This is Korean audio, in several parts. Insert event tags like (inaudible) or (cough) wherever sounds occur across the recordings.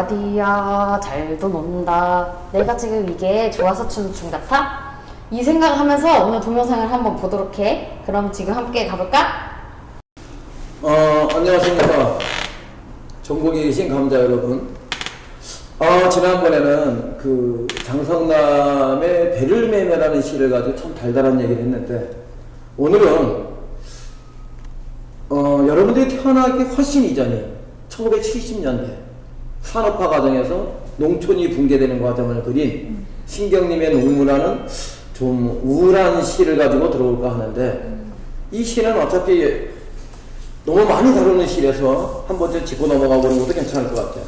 라디야 잘도 논다 내가 지금 이게 좋아서 추는 춤 같아? 이 생각을 하면서 오늘 동영상을 한번 보도록 해 그럼 지금 함께 가볼까? 어, 안녕하십니까. 전국에 계신 감자 여러분. 아, 지난번에는 그 장성남의 배를 매매라는 시를 가지고 참 달달한 얘기를 했는데, 오늘은, 어, 여러분들이 태어나기 훨씬 이전인 1970년대 산업화 과정에서 농촌이 붕괴되는 과정을 그린 신경님의 농무라는 좀 우울한 시를 가지고 들어올까 하는데, 이 시는 어차피 너무 많이 다루는 시에서 한 번쯤 짚고 넘어가 보는 것도 괜찮을 것 같아요.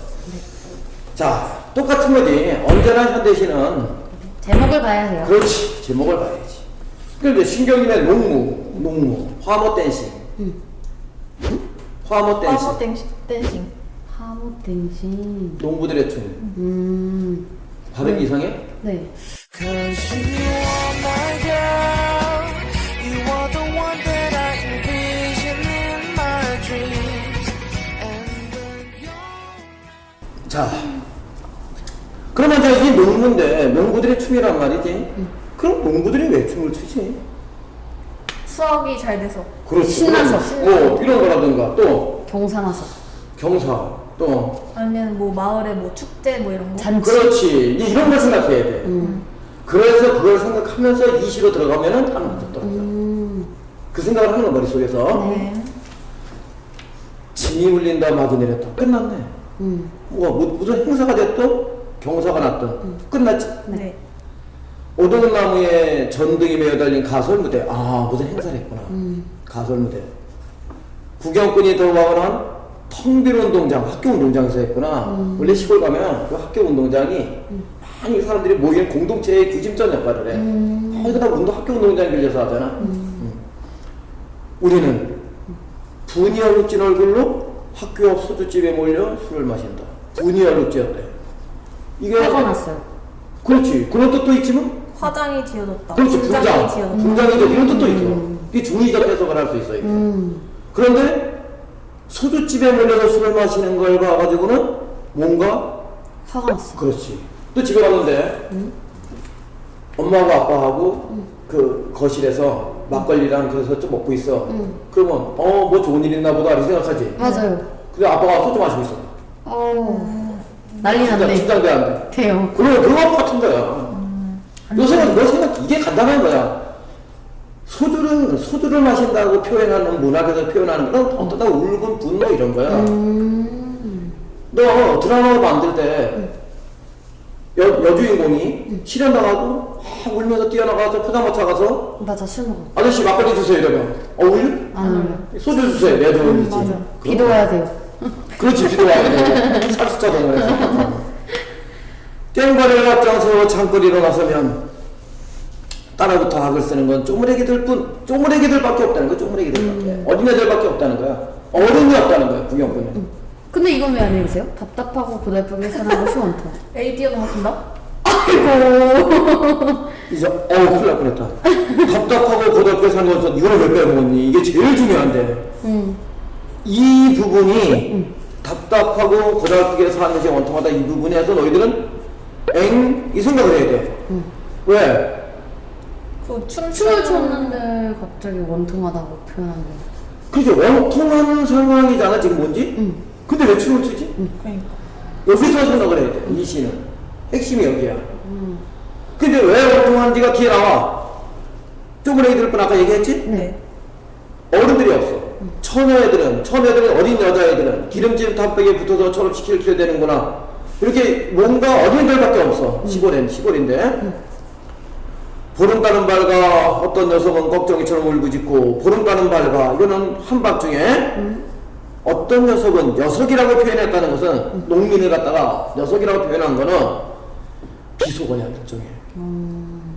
자, 똑같은 거지. 언제나 현대시는 제목을 봐야 해요 그렇지. 제목을 봐야지. 그런데 신경님의 농무, 농무, 화모 댄싱. 화모 댄싱. 파워 댄싱. 댄싱. 하모 땡신 농부들의 춤. 음... 발음이 이상해? 네 Cause you are my girl. You are the one that I envision in my dreams. And when you're 자. 그러면 이제 이 농부인데, 농부들의 춤이란 말이지. 그럼 농부들이 왜 춤을 추지? 수학이 잘 돼서. 그렇지. 신나서. 그럼 뭐, 이런 거라든가, 또, 경사나서 경사, 또, 아니면 뭐 마을에 뭐 축제 뭐 이런 거. 잔치 그렇지. 이런 걸 생각해야 돼. 그래서 그걸 생각하면서 이 시로 들어가면은 딱 맞았더라고요. 음... 그 생각을 하는 거 머릿속에서. 네. 짐이 울린다, 막이 내렸다. 끝났네. 음... 뭐, 뭐, 무슨 행사가 됐든, 경사가 났든, 끝났지. 네. 오동나무에 전등이 매어 달린 가설 무대. 아, 무슨 행사를 했구나. 음. 가설 무대. 구경꾼이 들어가거나 텅빈 운동장, 학교 운동장에서 했구나. 음. 원래 시골 가면 그 학교 운동장이 많이 사람들이 모이는 공동체의 규짐전 역할을 해. 음. 아, 이거 다 운동, 학교 운동장 빌려서 하잖아. 음. 우리는 분이 얼룩진 얼굴로 학교 앞 소주집에 몰려 술을 마신다. 분이 얼룩지였대. 이게 화가 났어요 그렇지. 그런 뜻도 있지만 화장이 지어졌다. 그렇지. 분장이 분장. 지어졌다. 분장이죠. 이런 뜻도 있어. 이게 중의적 해석을 할 수 있어. 이게. 음... 그런데 소주집에 몰려서 술을 마시는 걸 봐가지고는 뭔가 화가 났어 그렇지. 또 집에 갔는데 엄마하고 아빠하고 그 거실에서 막걸리랑 그래서 좀 먹고 있어. 그러면 어 뭐 좋은 일 있나 보다 이렇게 생각하지. 맞아요 근데 아빠가 소주 마시고 있어. 어... 난리 진짜 났네 긴장돼 안 돼. 돼요 그러면 그거 같은 거야. 너 생각, 너 생각 이게 간단한 거야. 소주를 소주를 마신다고 표현하는 문학에서 표현하는 건 어떠다 울분 분노 이런 거야. 음... 너 드라마 만들 때 여, 여주인공이 실현당하고 막 울면서 뛰어나가서 포장마차 가서 맞아 술 먹어. 아저씨 막걸리 주세요 이러면. 어 울려? 안 울려 소주 주세요. 내가 좋은 거지. 맞아. 비도 와야 돼요. 그렇지 비도 와야 되고 살수자 (laughs) 동원해서. (laughs) 땡벌을 앞장서 장거리로 나서면 따라부터 학을 쓰는 건 쪼무레기들 뿐 쪼무레기들 밖에 없다는 거야 쪼무레기들 밖에. 어린애들 밖에 없다는 거야. 어른이 없다는 거야 구경꾼은. 근데 이건 왜 안 읽으세요? 답답하고 고달프게 사는 것이 원통 A 뛰어나간다. 아이고. (laughs) 이제 어우 큰일 날 뻔했다. 답답하고 고달프게 사는 것은 이거를 왜 빼먹었니? 이게 제일 중요한데. 음. 이 부분이 답답하고 고달프게 사는 것이 원통하다 이 부분에서 너희들은 엥? 이 생각을 해야 돼 왜? 그 춤, 춤을 췄는데 갑자기 원통하다고 표현한 거 그죠? 원통한 상황이잖아 지금 뭔지? 응. 근데 왜 춤을 추지? 그러니까. 여기서 생각을 해야 돼. 이 시는 핵심이 여기야. 근데 왜 원통한지가 뒤에 나와. 쪼그레기들 뿐 아까 얘기했지? 네. 어른들이 없어. 처녀애들은 처녀애들은 어린 여자애들은 기름진 탑백에 붙어서 처럼 시킬 킬 되는구나. 이렇게 뭔가 어린애들밖에 없어. 시골엔 시골인데. 보름 가는 발가 어떤 녀석은 걱정이처럼 울부짖고 보름 가는 발가 이거는 한밤중에 어떤 녀석은 녀석이라고 표현했다는 것은 농민을 갖다가 녀석이라고 표현한 거는 비속어야 일종의.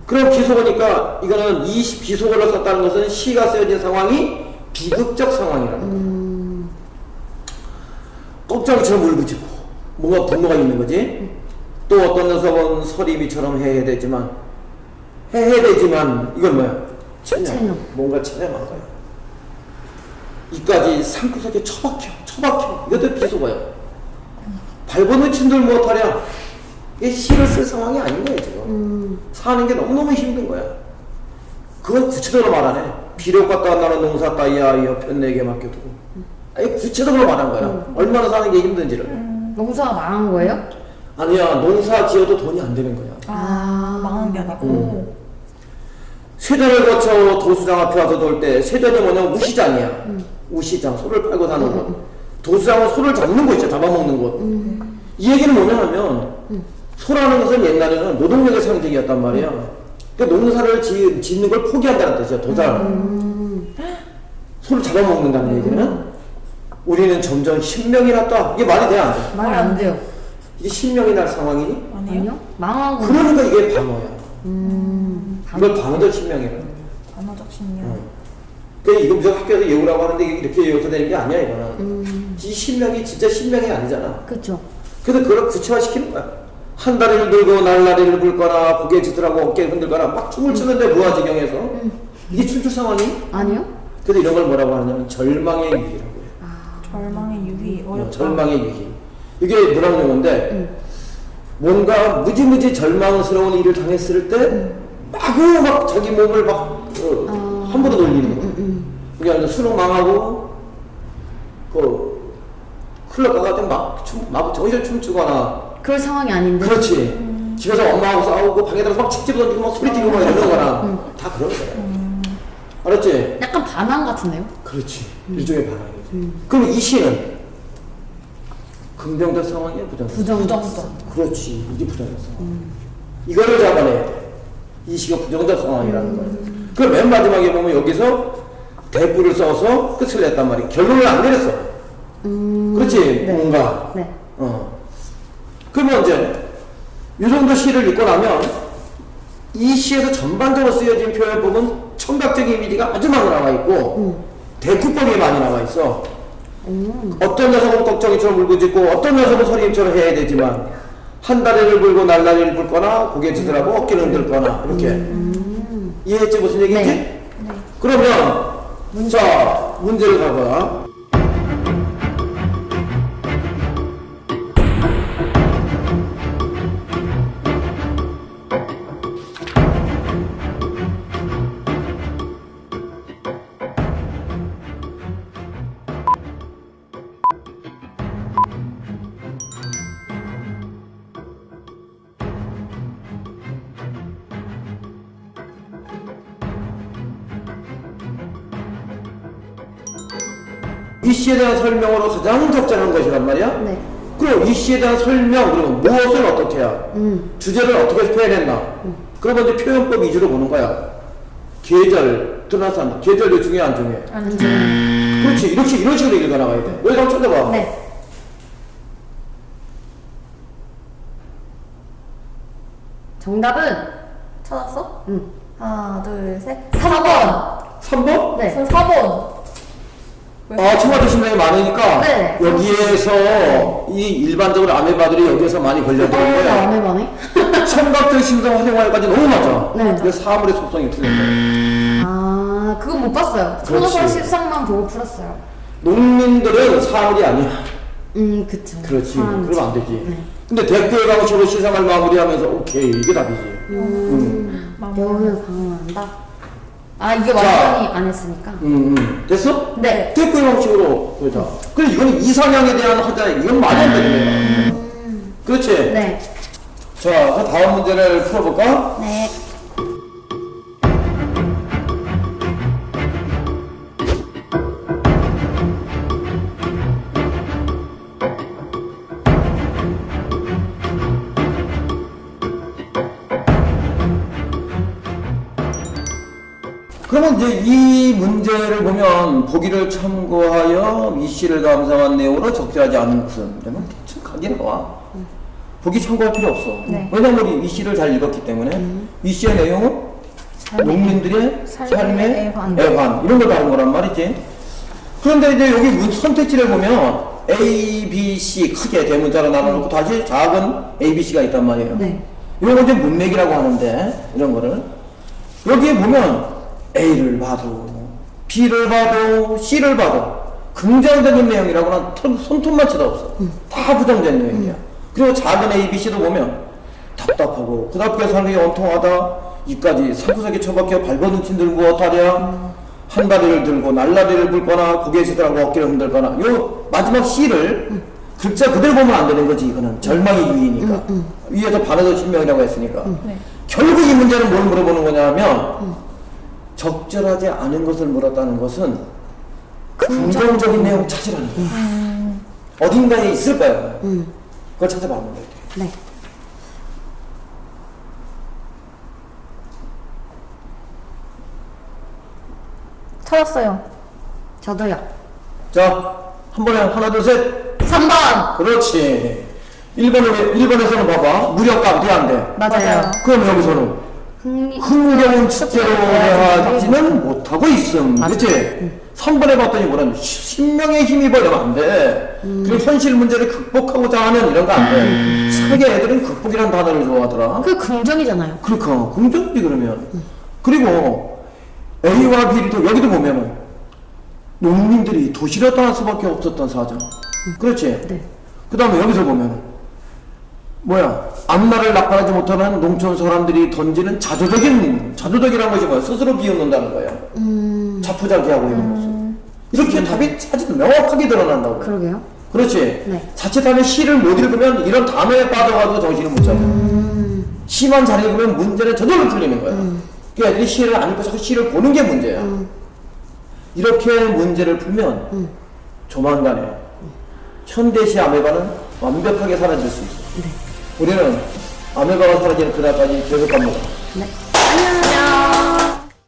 그럼 비속어니까 이거는 이 시- 비속어를 썼다는 것은 시가 쓰여진 상황이 비극적 상황이라는 거야 걱정처럼 울부짖고 뭔가 분노가 있는 거지. 또 어떤 녀석은 서리비처럼 해야 되지만 해야 되지만 이건 뭐야? 체념. 뭔가 체념한 거야. 이까지 산구석에 처박혀, 처박혀. 이것도 비속어야. 발버둥 친들 못하랴. 이게 시를 쓸 상황이 아닌 거예요, 지금. 사는 게 너무너무 힘든 거야. 그걸 구체적으로 말하네. 비료 갖다 안 나는 농사 따위야, 옆편 내게 맡겨두고. 아니, 구체적으로 말한 거야. 얼마나 사는 게 힘든지를. 농사가 망한 거예요? 아니야, 농사 지어도 돈이 안 되는 거야. 아, 망한 게 아니고. 세전을 거쳐 도수장 앞에 와서 돌때 세전이 뭐냐면 우시장이야. 우시장 소를 팔고 사는 곳. 도수장은 소를 잡는 곳이죠. 잡아먹는 곳. 이 얘기는 뭐냐면 소라는 것은 옛날에는 노동력의 상징이었단 말이야. 그러니까 농사를 지, 짓는 걸 포기한다는 뜻이야. 도살. 소를 잡아먹는다는 얘기는 우리는 점점 신명이 났다. 이게 말이 돼안 돼? 말이 안 돼요. 이게 신명이 날 상황이니? 아니에요? 아니요? 거. 그러니까 이게 방어야. 음. 이걸 방어적 신명이라. 단어적 신념. 어. 그러니까 이거 무슨 학교에서 예우라고 하는데 이렇게 예우서 되는 게 아니야 이거는 이 신명이 진짜 신명이 아니잖아 그쵸. 그래서 그걸 구체화시키는 거야 한 다리를 들고 날다리를 굴거나 고개 짓으라고 어깨 흔들거나 막 춤을 추는데 무아지경에서 이게 춤출 상황이 아니요? 그래서 이런 걸 뭐라고 하냐면 절망의 위기라고 해요 절망의 유희. 어, 어렵다. 절망의 위기 이게 문학 용어인데 뭔가 무지무지 절망스러운 일을 당했을 때 마구 막 자기 몸을 막 어, 함부로 돌리는 거야 그러니까 수능 망하고 그 클럽 가가지고 막 춤, 막 저기서 춤추거나. 그럴 상황이 아닌데. 그렇지. 집에서 엄마하고 싸우고 방에 들어서 막 책집 던지고 막 소리 지르고 막 이러는 거나. 다 그런 거야. 알았지? 약간 반항 같은데요? 그렇지. 일종의 반항이지. 그럼 이 시는 긍정적 상황이야 부정적? 부정적. 그렇지. 이게 부정적 상황 이거를 잡아내야 돼 이 시가 부정적 상황이라는 거야 그럼 맨 마지막에 보면 여기서 대꾸를 써서 끝을 냈단 말이야 결론을 안 내렸어 그렇지 네. 뭔가 네. 어. 그러면 이제 이 정도 시를 읽고 나면 이 시에서 전반적으로 쓰여진 표현법은 청각적 이미지가 아주 많이 나와 있고 대꾸법이 많이 나와 있어. 어떤 녀석은 걱정이처럼 울고 짖고 어떤 녀석은 소리처럼 해야 되지만 한 다리를 불고 날다리를 불거나 고개 짖으라고 어깨를 흔들거나 이렇게 이해했지 무슨 얘기인지? 네. 그러면 자 문제를 가봐. 이 시에 대한 설명으로 가장 적절한 것이란 말이야. 네. 그럼 이 시에 대한 설명, 그러면 무엇을 어떻게 해야? 음. 주제를 어떻게 표현했나? 그러면 이제 표현법 위주로 보는 거야. 계절, 드나산, 계절이 중요해, 안 중요해? 안 음. 그렇지, 이렇게, 이런 식으로 읽어 나가야 돼. 여기 한번 찾아봐. 네. 정답은 찾았어? 음. 하나, 둘, 셋. 3번. 3번? 네. 저 4번. 아, 청와대 신당이 많으니까 네. 여기에서 이 일반적으로 아메바들이 여기에서 많이 어, 걸려드는데 안 해봐네. 청각적 심성 활용화까지 너무 맞아. 네. 근데 사물의 속성이 틀린 거야. 아, 그건 못 봤어요. 그렇지. 청소년 실상만 보고 풀었어요. 농민들은 사물이 아니야. 음, 그쵸. 그렇지. 아, 그러면 안 되지. 네. 근데 댓글 방식으로 시상을 마무리하면서 오케이 이게 답이지. 음. 여우를 방어한다. 아, 이게 자. 완전히 안 했으니까. 음, 음. 됐어? 네. 댓글 방식으로 보자. 그래 이거는 이상향에 대한 하자. 이건 말이 안 되는 거야. 그렇지. 네. 자, 그 다음 문제를 풀어볼까? 네. 그러면 이제 이 문제를 보면 보기를 참고하여 미씨를 감상한 내용으로 적절하지 않은 것은 그러면 대충 각이 나와. 보기 참고할 필요 없어. 네. 왜냐면 우리 미씨를 잘 읽었기 때문에 미씨의 내용은 농민들의 삶의, 삶의 애환. 애환. 이런 걸 다룬 거란 말이지. 그런데 이제 여기 문 선택지를 보면 A, B, C 크게 대문자로 나눠놓고 다시 작은 A, B, C가 있단 말이에요. 네. 이런 걸 이제 문맥이라고 하는데 이런 거를 여기에 보면 A를 봐도 B를 봐도 C를 봐도 긍정적인 내용이라고는 털- 손톱만 쳐도 없어. 다 부정적인 내용이야. 그리고 작은 A, B, C도 보면 답답하고 그 앞에 사는 게 원통하다. 이까지 사구석에 처박혀 발버둥 친 들고 어타랴? 한 다리를 들고 날라리를 불거나 고개 시들하고 어깨를 흔들거나. 요 마지막 시를 글자 그대로 보면 안 되는 거지 이거는. 절망의 유의니까. 위에서 반어도 신명이라고 했으니까. 네. 결국 이 문제는 뭘 물어보는 거냐면 적절하지 않은 것을 물었다는 것은 긍정적인 내용 찾으라는 거야. 어딘가에 있을 거야. 음. 그걸 찾아봐면 돼. 네. 찾았어요. 저도요. 자, 한 번에 하나, 둘, 셋. 3번! 그렇지. 1번을, 1번에서는 봐봐. 무력감 돼, 안 돼? 맞아요. 그럼 여기서는 흥미, 흥겨운 축제로 대하지는 못하고 있음. 그렇지? 3번에 봤더니 뭐라는 신명에 힘입어 이러면 안 돼. 그리고 현실 문제를 극복하고자 하는 이런 거 안 돼. 세계 애들은 극복이라는 단어를 좋아하더라. 그 긍정이잖아요. 그러니까 긍정이지 그러면 그리고 A와 B를 또 여기도 보면은 농민들이 도시로 떠날 수밖에 없었던 사정 그렇지 네. 그 다음에 여기서 보면은 뭐야? 앞날을 낙관하지 못하는 농촌 사람들이 던지는 자조적인 자조적이라는 것이 뭐야? 스스로 비웃는다는 거야 음, 자포자기하고 있는 모습. 이렇게 답이 아주 명확하게 드러난다고. 그러게요. 그렇지? 네. 자칫하면 시를 못 읽으면 이런 단어에 빠져가지고 정신을 못 차려 음, 시만 잘 읽으면 문제는 저절로 풀리는 거야. 그러니까 애들이 시를 안 읽고 자꾸 시를 보는 게 문제야. 이렇게 문제를 풀면 음. 조만간에 현대시 아메바는 완벽하게 사라질 수 있어. 우리는 아메바가 사라지는 그날까지 계속 갑니다. 네. 안녕.